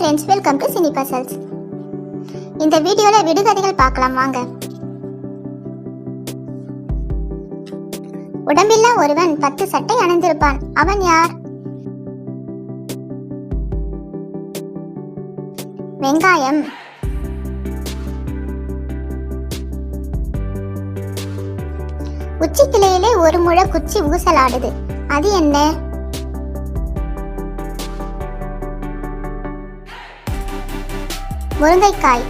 Friends welcome to cine puzzles இந்த வீடியோல விடுகதைகள் பார்க்கலாம் வாங்க. உடம்பில்லா ஒருவன் பத்து சட்டை அணிந்திருப்பான். அவன் யார்? வெங்காயம். உச்சி கிளையிலே ஒரு முழ குச்சி ஊசலாடுது. அது என்ன? முருங்கைக்காய்.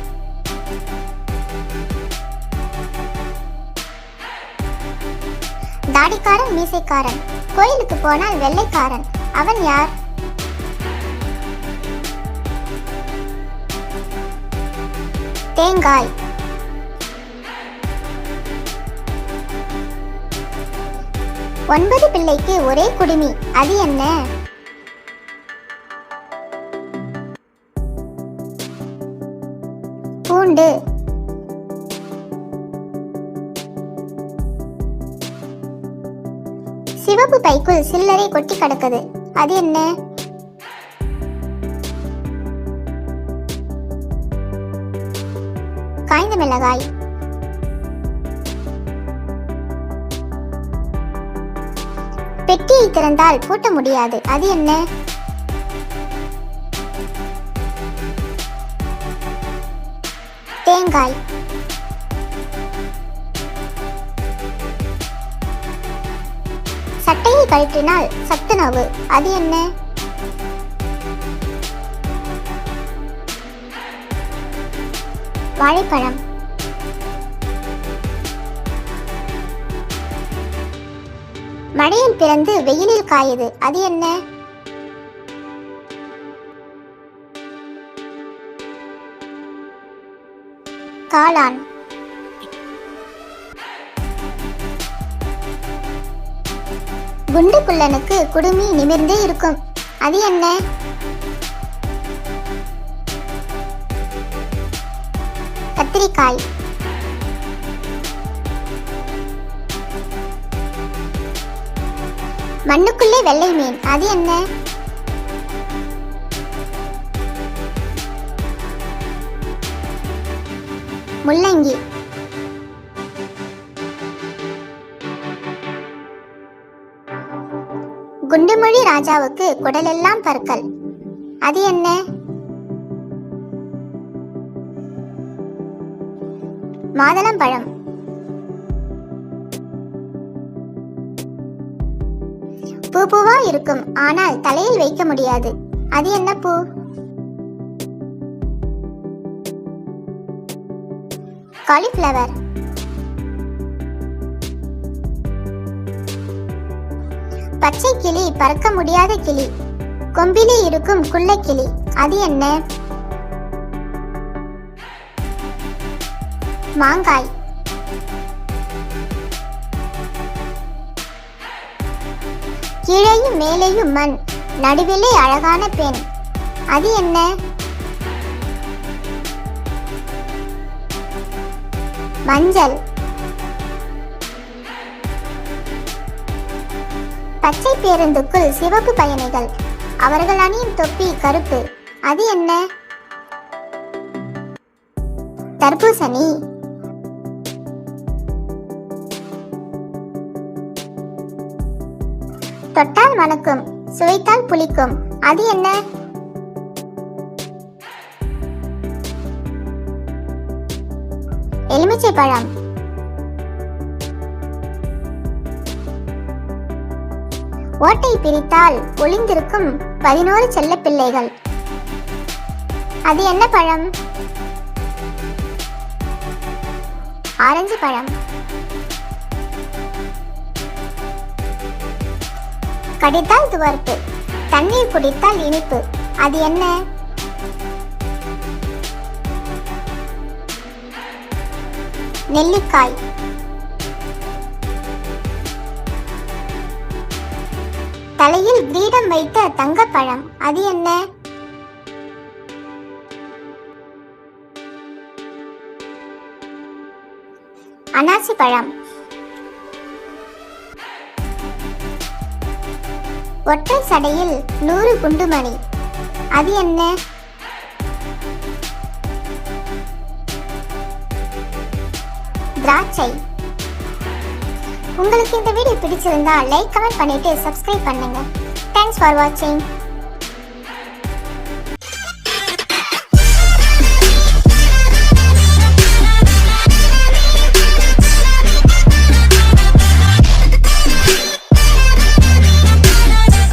தாடிக்காரன் மீசைக்காரன். கோயிலுக்கு போனால் வெள்ளைக்காரன். அவன் யார்? தேங்காய். ஒன்பது பிள்ளைக்கு ஒரே குடுமி. அது என்ன? பூண்டு. சிவப்பு பைக்குள் சில்லறை கொட்டி கிடக்குது. அது என்ன? காய்ந்த மிளகாய். பெட்டியை திறந்தால் பூட்ட முடியாது. அது என்ன? தேங்காய். சட்டையை கழற்றினால் சத்துணவு அது என்ன? வாழைப்பழம். மழையில் பிறந்து வெயிலில் காயுது. அது என்ன? காளான். குண்டு குள்ளனுக்கு குடுமி நிமிர்ந்தே இருக்கும். அது என்ன? கத்திரிக்காய். மண்ணுக்குள்ளே வெள்ளை மீன் அது என்ன? முள்ளங்கி. குண்டுமொழி ராஜாவுக்கு குடலெல்லாம் பற்கள். அது என்ன? மாதுளம்பழம் பூ பூவா இருக்கும். ஆனால் தலையில் வைக்க முடியாது. அது என்ன பூ? காலிஃப்ளவர். பச்சை கிளி பறக்க முடியாத கிளி. கொம்பிலே இருக்கும் குள்ள கிளி. அது என்ன? மாங்காய். கீழேயும் மேலேயும் மண். நடுவிலே அழகான பெண். அது என்ன? மஞ்சள். பச்சை பேருந்துக்குள் சிவப்பு பயணிகள். அவர்கள் அணியும் தொப்பி கருப்பு. அது என்ன? தர்பூசணி. தொட்டால் மணக்கும் சுவைத்தால் புளிக்கும். அது என்ன? எலுமிச்சை பழம். ஓட்டை பிரித்தால் ஒளிந்திருக்கும் பதினோரு செல்ல பிள்ளைகள் அது என்ன பழம்? ஆரஞ்சு பழம். கடித்தால் துவர்ப்பு தண்ணீர் குடித்தால் இனிப்பு. அது என்ன? நெல்லிக்காய். தலையில் கிரீடம் வைத்த தங்கப்பழம். அது என்ன? அனாசி பழம். ஒற்றை சடையில் நூறு குண்டுமணி. அது என்ன? திராட்சை. உங்களுக்கு இந்த வீடியோ பிடிச்சிருந்தா லைக் கமெண்ட் பண்ணிட்டு சப்ஸ்கிரைப் பண்ணுங்க. தேங்க்ஸ் ஃபார் வாட்சிங்